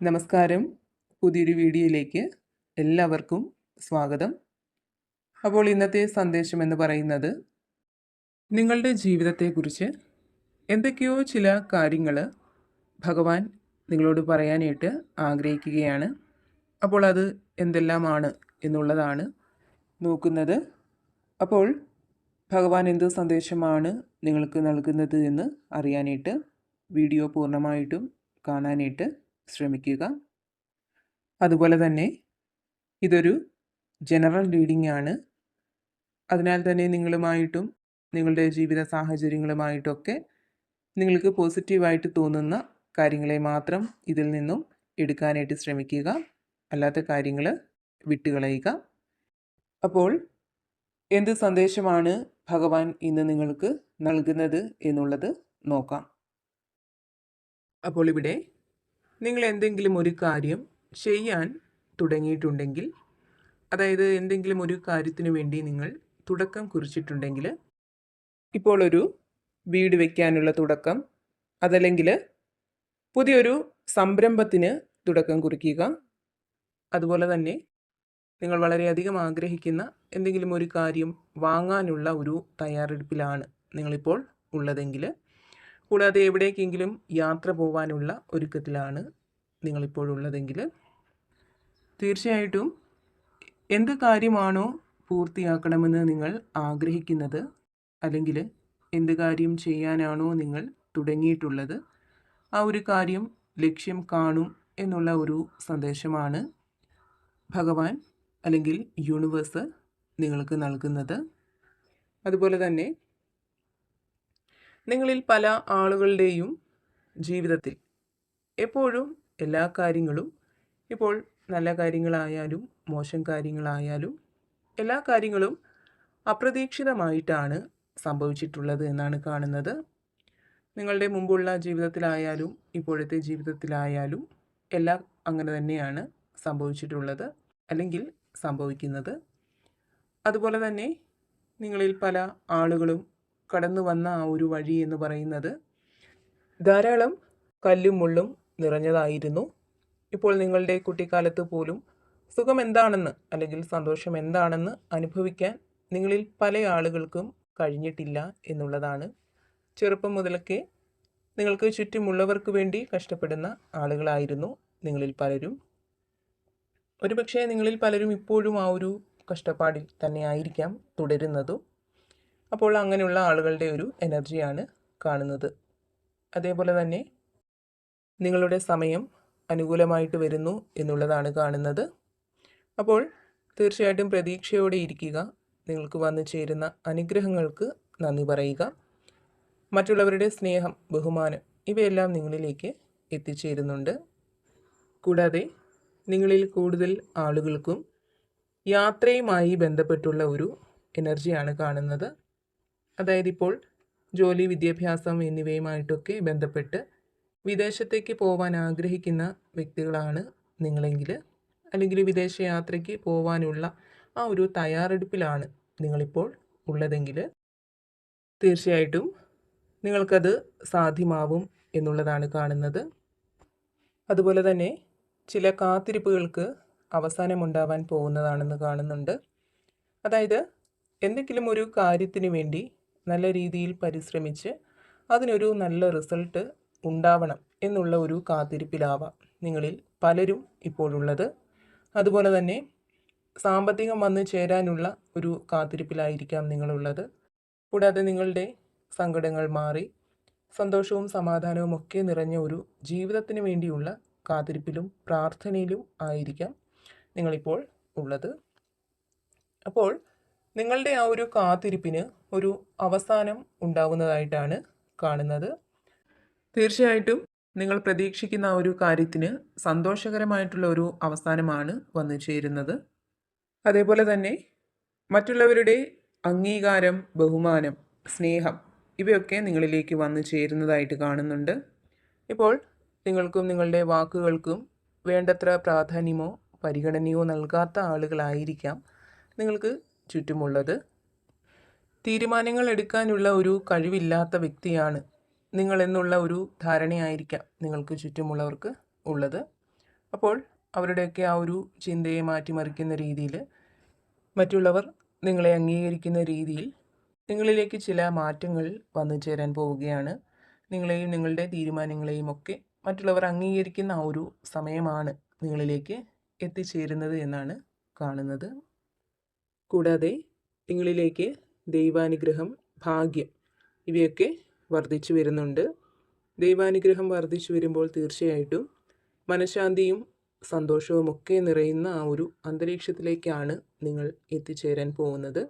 നമസ്കാരം. പുതിയൊരു വീഡിയോയിലേക്ക് എല്ലാവർക്കും സ്വാഗതം. അപ്പോൾ ഇന്നത്തെ സന്ദേശം എന്ന് പറയുന്നത് നിങ്ങളുടെ ജീവിതത്തെക്കുറിച്ച് എന്തൊക്കെയോ ചില കാര്യങ്ങൾ ഭഗവാൻ നിങ്ങളോട് പറയാനായിട്ട് ആഗ്രഹിക്കുകയാണ്. അപ്പോൾ അത് എന്തെല്ലാമാണ് എന്നുള്ളതാണ് നോക്കുന്നത്. അപ്പോൾ ഭഗവാൻ എന്ത് സന്ദേശമാണ് നിങ്ങൾക്ക് നൽകുന്നത് എന്ന് അറിയാനായിട്ട് വീഡിയോ പൂർണമായിട്ടും കാണാനായിട്ട് ശ്രമിക്കുക. അതുപോലെ തന്നെ ഇതൊരു ജനറൽ റീഡിംഗ് ആണ്. അതിനാൽ തന്നെ നിങ്ങളുമായിട്ടും നിങ്ങളുടെ ജീവിത സാഹചര്യങ്ങളുമായിട്ടൊക്കെ നിങ്ങൾക്ക് പോസിറ്റീവായിട്ട് തോന്നുന്ന കാര്യങ്ങളെ മാത്രം ഇതിൽ നിന്നും എടുക്കാനായിട്ട് ശ്രമിക്കുക. അല്ലാത്ത കാര്യങ്ങൾ വിട്ടുകളയുക. അപ്പോൾ എന്ത് സന്ദേശമാണ് ഭഗവാൻ ഇന്ന് നിങ്ങൾക്ക് നൽകുന്നത് എന്നുള്ളത് നോക്കാം. അപ്പോൾ ഇവിടെ നിങ്ങൾ എന്തെങ്കിലും ഒരു കാര്യം ചെയ്യാൻ തുടങ്ങിയിട്ടുണ്ടെങ്കിൽ അതായത് എന്തെങ്കിലും ഒരു കാര്യത്തിന് വേണ്ടി നിങ്ങൾ തുടക്കം കുറിച്ചിട്ടുണ്ടെങ്കിൽ ഇപ്പോൾ ഒരു വീട് വയ്ക്കാനുള്ള തുടക്കം അതല്ലെങ്കിൽ പുതിയൊരു സംരംഭത്തിന് തുടക്കം കുറിക്കുക. അതുപോലെ തന്നെ നിങ്ങൾ വളരെയധികം ആഗ്രഹിക്കുന്ന എന്തെങ്കിലും ഒരു കാര്യം വാങ്ങാനുള്ള ഒരു തയ്യാറെടുപ്പിലാണ് നിങ്ങളിപ്പോൾ ഉള്ളതെങ്കിൽ കൂടാതെ എവിടേക്കെങ്കിലും യാത്ര പോകാനുള്ള ഒരുക്കത്തിലാണ് നിങ്ങളിപ്പോഴുള്ളതെങ്കിൽ. തീർച്ചയായിട്ടും എന്ത് കാര്യമാണോ പൂർത്തിയാക്കണമെന്ന് നിങ്ങൾ ആഗ്രഹിക്കുന്നത് അല്ലെങ്കിൽ എന്ത് കാര്യം ചെയ്യാനാണോ നിങ്ങൾ തുടങ്ങിയിട്ടുള്ളത് ആ ഒരു കാര്യം ലക്ഷ്യം കാണും എന്നുള്ള ഒരു സന്ദേശമാണ് ഭഗവാൻ അല്ലെങ്കിൽ യൂണിവേഴ്സ് നിങ്ങൾക്ക് നൽകുന്നത്. അതുപോലെ തന്നെ നിങ്ങളിൽ പല ആളുകളുടെയും ജീവിതത്തിൽ എപ്പോഴും എല്ലാ കാര്യങ്ങളും ഇപ്പോൾ നല്ല കാര്യങ്ങളായാലും മോശം കാര്യങ്ങളായാലും എല്ലാ കാര്യങ്ങളും അപ്രതീക്ഷിതമായിട്ടാണ് സംഭവിച്ചിട്ടുള്ളത് എന്നാണ് കാണുന്നത്. നിങ്ങളുടെ മുമ്പുള്ള ജീവിതത്തിലായാലും ഇപ്പോഴത്തെ ജീവിതത്തിലായാലും എല്ലാം അങ്ങനെ തന്നെയാണ് സംഭവിച്ചിട്ടുള്ളത് അല്ലെങ്കിൽ സംഭവിക്കുന്നത്. അതുപോലെ തന്നെ നിങ്ങളിൽ പല ആളുകളും കടന്നു വന്ന ആ ഒരു വഴി എന്ന് പറയുന്നത് ധാരാളം കല്ലും മുള്ളും നിറഞ്ഞതായിരുന്നു. ഇപ്പോൾ നിങ്ങളുടെ കുട്ടിക്കാലത്ത് പോലും സുഖം എന്താണെന്ന് അല്ലെങ്കിൽ സന്തോഷം എന്താണെന്ന് അനുഭവിക്കാൻ നിങ്ങളിൽ പല ആളുകൾക്കും കഴിഞ്ഞിട്ടില്ല എന്നുള്ളതാണ്. ചെറുപ്പം മുതലൊക്കെ നിങ്ങൾക്ക് ചുറ്റുമുള്ളവർക്ക് വേണ്ടി കഷ്ടപ്പെടുന്ന ആളുകളായിരുന്നു നിങ്ങളിൽ പലരും. ഒരുപക്ഷെ നിങ്ങളിൽ പലരും ഇപ്പോഴും ആ ഒരു കഷ്ടപ്പാടിൽ തന്നെയായിരിക്കാം തുടരുന്നതും. അപ്പോൾ അങ്ങനെയുള്ള ആളുകളുടെ ഒരു എനർജിയാണ് കാണുന്നത്. അതേപോലെ തന്നെ നിങ്ങളുടെ സമയം അനുകൂലമായിട്ട് വരുന്നു എന്നുള്ളതാണ് കാണുന്നത്. അപ്പോൾ തീർച്ചയായിട്ടും പ്രതീക്ഷയോടെ ഇരിക്കുക നിങ്ങൾക്ക് വന്നു ചേരുന്ന അനുഗ്രഹങ്ങൾക്ക് നന്ദി പറയുക. മറ്റുള്ളവരുടെ സ്നേഹം ബഹുമാനം ഇവയെല്ലാം നിങ്ങളിലേക്ക് എത്തിച്ചേരുന്നുണ്ട്. കൂടാതെ നിങ്ങളിൽ കൂടുതൽ ആളുകൾക്കും യാത്രയുമായി ബന്ധപ്പെട്ടുള്ള ഒരു എനർജിയാണ് കാണുന്നത്. അതായത് ഇപ്പോൾ ജോലി വിദ്യാഭ്യാസം എന്നിവയുമായിട്ടൊക്കെ ബന്ധപ്പെട്ട് വിദേശത്തേക്ക് പോകാൻ ആഗ്രഹിക്കുന്ന വ്യക്തികളാണ് നിങ്ങളെങ്കിൽ അല്ലെങ്കിൽ വിദേശ യാത്രയ്ക്ക് പോകാനുള്ള ആ ഒരു തയ്യാറെടുപ്പിലാണ് നിങ്ങളിപ്പോൾ ഉള്ളതെങ്കിൽ തീർച്ചയായിട്ടും നിങ്ങൾക്കത് സാധ്യമാവും എന്നുള്ളതാണ് കാണുന്നത്. അതുപോലെ തന്നെ ചില കാത്തിരിപ്പുകൾക്ക് അവസാനമുണ്ടാവാൻ പോകുന്നതാണെന്ന് കാണുന്നുണ്ട്. അതായത് എന്തെങ്കിലും ഒരു കാര്യത്തിന് വേണ്ടി നല്ല രീതിയിൽ പരിശ്രമിച്ച് അതിനൊരു നല്ല റിസൾട്ട് ഉണ്ടാവണം എന്നുള്ള ഒരു കാത്തിരിപ്പിലാവാം നിങ്ങളിൽ പലരും ഇപ്പോഴുള്ളത്. അതുപോലെ തന്നെ സാമ്പത്തികം വന്ന് ചേരാനുള്ള ഒരു കാത്തിരിപ്പിലായിരിക്കാം നിങ്ങളുള്ളത്. കൂടാതെ നിങ്ങളുടെ സങ്കടങ്ങൾ മാറി സന്തോഷവും സമാധാനവും ഒക്കെ നിറഞ്ഞ ഒരു ജീവിതത്തിന് വേണ്ടിയുള്ള കാത്തിരിപ്പിലും പ്രാർത്ഥനയിലും ആയിരിക്കാം നിങ്ങളിപ്പോൾ ഉള്ളത്. അപ്പോൾ നിങ്ങളുടെ ആ ഒരു കാത്തിരിപ്പിന് ഒരു അവസാനം ഉണ്ടാവുന്നതായിട്ടാണ് കാണുന്നത്. തീർച്ചയായിട്ടും നിങ്ങൾ പ്രതീക്ഷിക്കുന്ന ആ ഒരു കാര്യത്തിന് സന്തോഷകരമായിട്ടുള്ള ഒരു അവസാനമാണ് വന്നു ചേരുന്നത്. അതേപോലെ തന്നെ മറ്റുള്ളവരുടെ അംഗീകാരം ബഹുമാനം സ്നേഹം ഇവയൊക്കെ നിങ്ങളിലേക്ക് വന്നു ചേരുന്നതായിട്ട് കാണുന്നുണ്ട്. ഇപ്പോൾ നിങ്ങൾക്കും നിങ്ങളുടെ വാക്കുകൾക്കും വേണ്ടത്ര പ്രാധാന്യമോ പരിഗണനയോ നൽകാത്ത ആളുകളായിരിക്കാം. നിങ്ങൾക്ക് ചുറ്റുമുള്ളത്. തീരുമാനങ്ങൾ എടുക്കാനുള്ള ഒരു കഴിവില്ലാത്ത വ്യക്തിയാണ് നിങ്ങളെന്നുള്ള ഒരു ധാരണയായിരിക്കാം നിങ്ങൾക്ക് ചുറ്റുമുള്ളവർക്ക് ഉള്ളത്. അപ്പോൾ അവരുടെയൊക്കെ ആ ഒരു ചിന്തയെ മാറ്റിമറിക്കുന്ന രീതിയിൽ മറ്റുള്ളവർ നിങ്ങളെ അംഗീകരിക്കുന്ന രീതിയിൽ നിങ്ങളിലേക്ക് ചില മാറ്റങ്ങൾ വന്നു ചേരാൻ പോവുകയാണ്. നിങ്ങളെയും നിങ്ങളുടെ തീരുമാനങ്ങളെയും ഒക്കെ മറ്റുള്ളവർ അംഗീകരിക്കുന്ന ആ ഒരു സമയമാണ് നിങ്ങളിലേക്ക് എത്തിച്ചേരുന്നത് എന്നാണ് കാണുന്നത്. കൂടാതെ നിങ്ങളിലേക്ക് ദൈവാനുഗ്രഹം ഭാഗ്യം ഇവയൊക്കെ വർദ്ധിച്ചു വരുന്നുണ്ട്. ദൈവാനുഗ്രഹം വർദ്ധിച്ചു വരുമ്പോൾ തീർച്ചയായിട്ടും മനഃശാന്തിയും സന്തോഷവും ഒക്കെ നിറയുന്ന ആ ഒരു അന്തരീക്ഷത്തിലേക്കാണ് നിങ്ങൾ എത്തിച്ചേരാൻ പോകുന്നത്.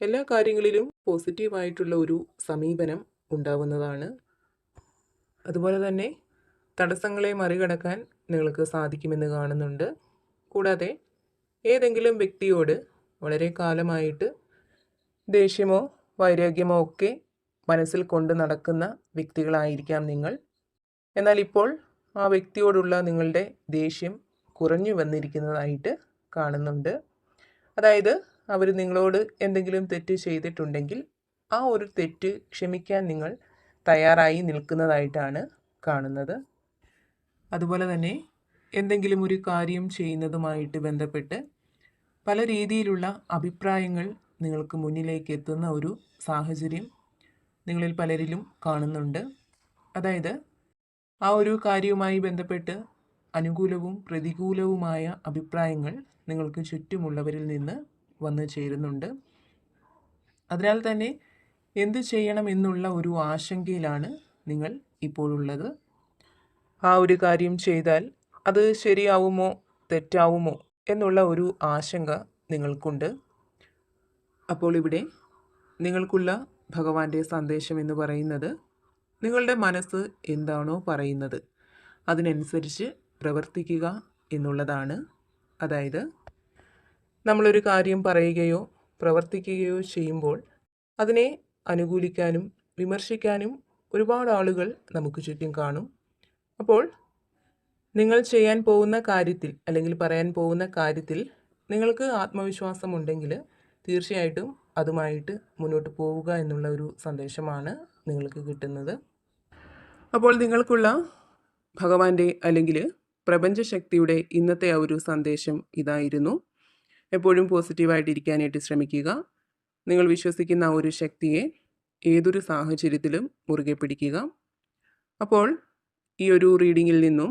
എല്ലാ കാര്യങ്ങളിലും പോസിറ്റീവായിട്ടുള്ള ഒരു സമീപനം ഉണ്ടാവുന്നതാണ്. അതുപോലെ തന്നെ തടസ്സങ്ങളെ മറികടക്കാൻ നിങ്ങൾക്ക് സാധിക്കുമെന്ന് കാണുന്നുണ്ട്. കൂടാതെ ഏതെങ്കിലും വ്യക്തിയോട് വളരെ കാലമായിട്ട് ദേഷ്യമോ വൈരാഗ്യമോ ഒക്കെ മനസ്സിൽ കൊണ്ട് നടക്കുന്ന വ്യക്തികളായിരിക്കാം നിങ്ങൾ. എന്നാൽ ഇപ്പോൾ ആ വ്യക്തിയോടുള്ള നിങ്ങളുടെ ദേഷ്യം കുറഞ്ഞു വന്നിരിക്കുന്നതായിട്ട് കാണുന്നുണ്ട്. അതായത് അവർ നിങ്ങളോട് എന്തെങ്കിലും തെറ്റ് ചെയ്തിട്ടുണ്ടെങ്കിൽ ആ ഒരു തെറ്റ് ക്ഷമിക്കാൻ നിങ്ങൾ തയ്യാറായി നിൽക്കുന്നതായിട്ടാണ് കാണുന്നത്. അതുപോലെ തന്നെ എന്തെങ്കിലും ഒരു കാര്യം ചെയ്യുന്നതുമായിട്ട് ബന്ധപ്പെട്ട് പല രീതിയിലുള്ള അഭിപ്രായങ്ങൾ നിങ്ങൾക്ക് മുന്നിലേക്ക് എത്തുന്ന ഒരു സാഹചര്യം നിങ്ങളിൽ പലരിലും കാണുന്നുണ്ട്. അതായത് ആ ഒരു കാര്യവുമായി ബന്ധപ്പെട്ട് അനുകൂലവും പ്രതികൂലവുമായ അഭിപ്രായങ്ങൾ നിങ്ങൾക്ക് ചുറ്റുമുള്ളവരിൽ നിന്ന് വന്നു ചേരുന്നുണ്ട്. അതിനാൽ തന്നെ എന്ത് ചെയ്യണം എന്നുള്ള ഒരു ആശങ്കയിലാണ് നിങ്ങൾ ഇപ്പോഴുള്ളത്. ആ ഒരു കാര്യം ചെയ്താൽ അത് ശരിയാവുമോ തെറ്റാവുമോ എന്നുള്ള ഒരു ആശങ്ക നിങ്ങൾക്കുണ്ട്. അപ്പോൾ ഇവിടെ നിങ്ങൾക്കുള്ള ഭഗവാന്റെ സന്ദേശം എന്ന് പറയുന്നത് നിങ്ങളുടെ മനസ്സ് എന്താണോ പറയുന്നത് അതിനനുസരിച്ച് പ്രവർത്തിക്കുക എന്നുള്ളതാണ്. അതായത് നമ്മളൊരു കാര്യം പറയുകയോ പ്രവർത്തിക്കുകയോ ചെയ്യുമ്പോൾ അതിനെ അനുകൂലിക്കാനും വിമർശിക്കാനും ഒരുപാട് ആളുകൾ നമുക്ക് ചുറ്റും കാണും. അപ്പോൾ നിങ്ങൾ ചെയ്യാൻ പോകുന്ന കാര്യത്തിൽ അല്ലെങ്കിൽ പറയാൻ പോകുന്ന കാര്യത്തിൽ നിങ്ങൾക്ക് ആത്മവിശ്വാസമുണ്ടെങ്കിൽ തീർച്ചയായിട്ടും അതുമായിട്ട് മുന്നോട്ട് പോവുക എന്നുള്ള ഒരു സന്ദേശമാണ് നിങ്ങൾക്ക് കിട്ടുന്നത്. അപ്പോൾ നിങ്ങൾക്കുള്ള ഭഗവാന്റെ അല്ലെങ്കിൽ പ്രപഞ്ചശക്തിയുടെ ഇന്നത്തെ ആ ഒരു സന്ദേശം ഇതായിരുന്നു. എപ്പോഴും പോസിറ്റീവായിട്ടിരിക്കാനായിട്ട് ശ്രമിക്കുക. നിങ്ങൾ വിശ്വസിക്കുന്ന ആ ഒരു ശക്തിയെ ഏതൊരു സാഹചര്യത്തിലും മുറുകെ പിടിക്കുക. അപ്പോൾ ഈ ഒരു റീഡിങ്ങിൽ നിന്നും